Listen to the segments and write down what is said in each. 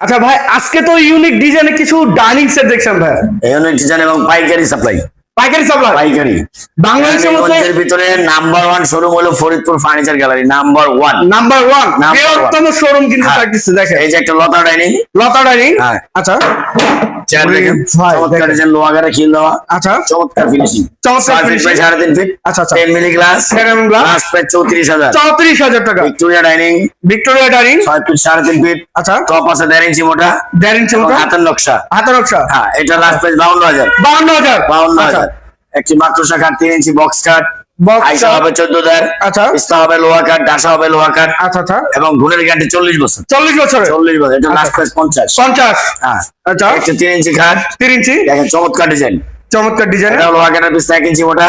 আচ্ছা ভাই আজকে তো ইউনিক ডিজাইনে কিছু ডাইনিং সেট দেখছেন ভাই। ইউনিক ডিজাইন এবং পাইকারি সাপ্লাই পাইকারি সাপ্লাই পাইকারি। বাংলাদেশের মধ্যে এর ভিতরে নাম্বার ওয়ান শোরুম হলো Faridpur furniture gallery number one number one. বৃহত্তম শোরুম কিন্তু হ্যাঁ। থাকতেছে দেখেন। এই যে একটা লতা ডাইনিং লতা ডাইনিং হ্যাঁ। আচ্ছা। চমৎকার খিল দেওয়া। আচ্ছা। চমৎকার ফিনিশিং চমৎকার ছয় ফিট সাড়ে তিন ফিট আচ্ছা আচ্ছা। Ten milli glass Ceramic glass। Glass প্রায় চৌত্রিশ হাজার। চৌত্রিশ হাজার টাকা। ভিক্টোরিয়া ডাইনিং ভিক্টোরিয়া ডাইনিং ছয় ফিট সাড়ে তিন ফিট আচ্ছা। টপ আছে দেড় ইঞ্চি মোটা। দেড় ইঞ্চি এবং মতো হাতের নকশা। হাতে নকশা। হ্যাঁ এটা লাস্ট প্রাইস বাউন্ন হাজার। বাউন্ন হাজার। বাউন্ন আচ্ছা। হাজার একটি মাত্র কাঠ তিন ইঞ্চি বক্স Box আইসা হবে চোদ্দ আচ্ছা। হবে লোহা কাঠ ডাসা হবে লোহা আচ্ছা আচ্ছা। এবং গ্যারান্টি চল্লিশ বছর। চল্লিশ বছর চল্লিশ বছর এটা লাস্ট আচ্ছা। প্রাইস পঞ্চাশ। পঞ্চাশ। হ্যাঁ। আচ্ছা। একটা তিন ইঞ্চি ঘাট তিন ইঞ্চি? দেখেন চমৎকার ডিজাইন চমৎকার ডিজাইন পিস্তা এক ইঞ্চি মোটা।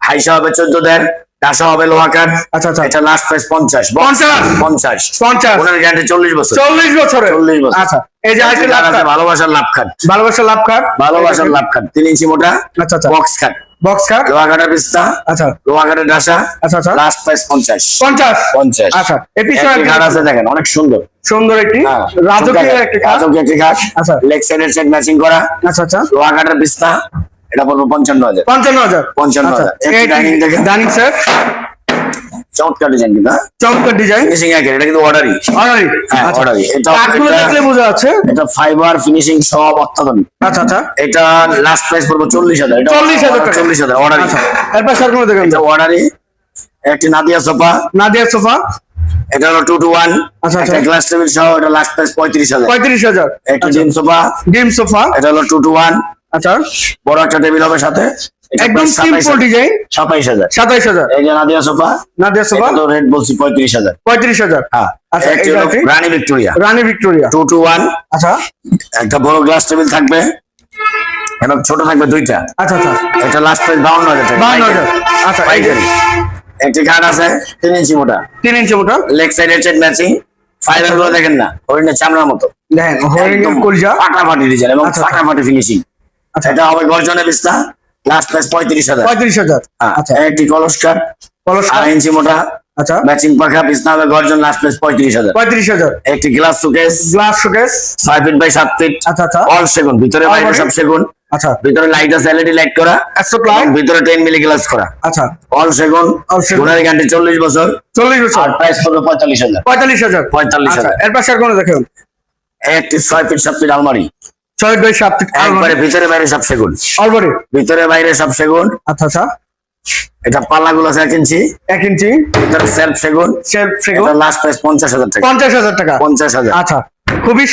হাইসা হবে চোদ্দ দেড় ডাসা হবে লোহা কাঠ আচ্ছা আচ্ছা। এটা লাস্ট প্রাইস পঞ্চাশ। পঞ্চাশ? পঞ্চাশ। পঞ্চাশ। গুণের গ্যারান্টি চল্লিশ বছর। চল্লিশ বছরে চল্লিশ বছর। আচ্ছা এই যে আছে ভালোবাসার লাভ খাট। ভালোবাসা লাভ ভালোবাসার লাভ খাট। তিন ইঞ্চি মোটা আচ্ছা আচ্ছা। বক্স খাট। বক্স কার্ড লোহা কাঠের পিস্তা। আচ্ছা। লোহা কাঠের ডাসা। আচ্ছা আচ্ছা। লাস্ট প্রাইস পঞ্চাশ। পঞ্চাশ? পঞ্চাশ। আচ্ছা একটি একটি আছে দেখেন অনেক সুন্দর। সুন্দর একটি হ্যাঁ, রাজকীয় একটি কাজ রাজকীয় একটি খাট। আচ্ছা। লেগ সাইডের সেট ম্যাচিং করা। আচ্ছা আচ্ছা। লোহা কাঠের পিস্তা। এটা পড়বে পঞ্চান্ন হাজার পঞ্চান্ন হাজার পঞ্চান্ন আচ্ছা হাজার। দেখেন। ডাইনিং সেট চমৎকার ডিজাইন কিন্তু হ্যাঁ? চমৎকার ডিজাইন ফিনিশিং একের এটা কিন্তু অর্ডারই হ্যাঁ, আচ্ছা। এটা কাঠগুলো দেখলে বোঝা যাচ্ছে এটা ফাইবার ফিনিশিং সব অত্যাধুনিক। আচ্ছা আচ্ছা। এটা লাস্ট প্রাইস পড়বে এটা 40,000 টাকা। চল্লিশ হাজার অর্ডারই আচ্ছা। এরপর স্যার কোনো দেখেন এটা অর্ডারই একটি নাদিয়া সোফা। নাদিয়া সোফা। এটা হলো টু টু ওয়ান আচ্ছা, আচ্ছা। একটা গ্লাস টেবিল সহ এটা লাস্ট প্রাইস পঁয়ত্রিশ হাজার পঁয়ত্রিশ হাজার একটা ডিম সোফা ডিম সোফা এটা হলো টু টু ওয়ান আচ্ছা বড় একটা টেবিল হবে সাথে। একদম সিম্পল ডিজাইন সাতাইশ হাজার। সাতাইশ হাজার। এই যে নাদিয়া সোফা নাদিয়া সোফা। তো রেট বলছি পঁয়ত্রিশ হাজার। পঁয়ত্রিশ হাজার। হ্যাঁ আচ্ছা, এটা Rani Victoria. Rani Victoria. Two two one আচ্ছা। একটা বড় গ্লাস টেবিল থাকবে। এবং ছোট থাকবে দুইটা। আচ্ছা আচ্ছা। এটা লাস্ট প্রাইস বাউন্ন হাজার টাকা। বাউন্ন হাজার। আচ্ছা এই যে। পাইকারি। একটি কাঠ আছে তিন ইঞ্চি মোটা। তিন ইঞ্চি মোটা। লেগ সাইডের চেট ম্যাচিং ফাইবারগুলো দেখেন না হরিণের চামড়ার মতো। দেখেন হরিণের কলজা। ফাটাফাটি ডিজাইন এবং আচ্ছা, আচ্ছা। ফাটাফাটি ফিনিশিং এটা হবে গর্জনের বিস্তা লাস্ট প্রাইস পঁয়ত্রিশ হাজার। পঁয়ত্রিশ হাজার। আচ্ছা। একটি কলস কাঠ কলস আড়াই ইঞ্চি মোটা। আচ্ছা। ম্যাচিং পাখা বিছনা হবে গর্জন লাস্ট প্রাইস পঁয়ত্রিশ হাজার। পঁয়ত্রিশ হাজার। একটি গ্লাস সুকেস গ্লাস শোকেস ছয় ফিট বাই সাত ফিট আচ্ছা আচ্ছা। অল সেগুন। ভিতরে বাইরে সব সেগুন। আচ্ছা। ভিতরে লাইট আছে এলইডি লাইট করা। একশো ভিতরে টেন মিলি গ্লাস করা। আচ্ছা। অল সেগুন। গুণের গ্যারান্টি চল্লিশ বছর। চল্লিশ বছর। প্রাইস পড়বে পঁয়তাল্লিশ হাজার। পঁয়তাল্লিশ হাজার। পঁয়তাল্লিশ আচ্ছা হাজার এরপর স্যার কোনো দেখেন? একটি ছয় ফিট সাত ফিট আলমারি। ছয় দুই সাত একবারে ভিতরে বাইরে সব সেগুন। ভিতরে বাইরে সব সেগুন। আচ্ছা আচ্ছা। এটা পাল্লা গুলো এক ইঞ্চি। এক ইঞ্চি। ভিতরে সেলফ সেগুন। সেলফ লাস্ট প্রাইস পঞ্চাশ হাজার টাকা। পঞ্চাশ হাজার টাকা। পঞ্চাশ হাজার। আচ্ছা খুবই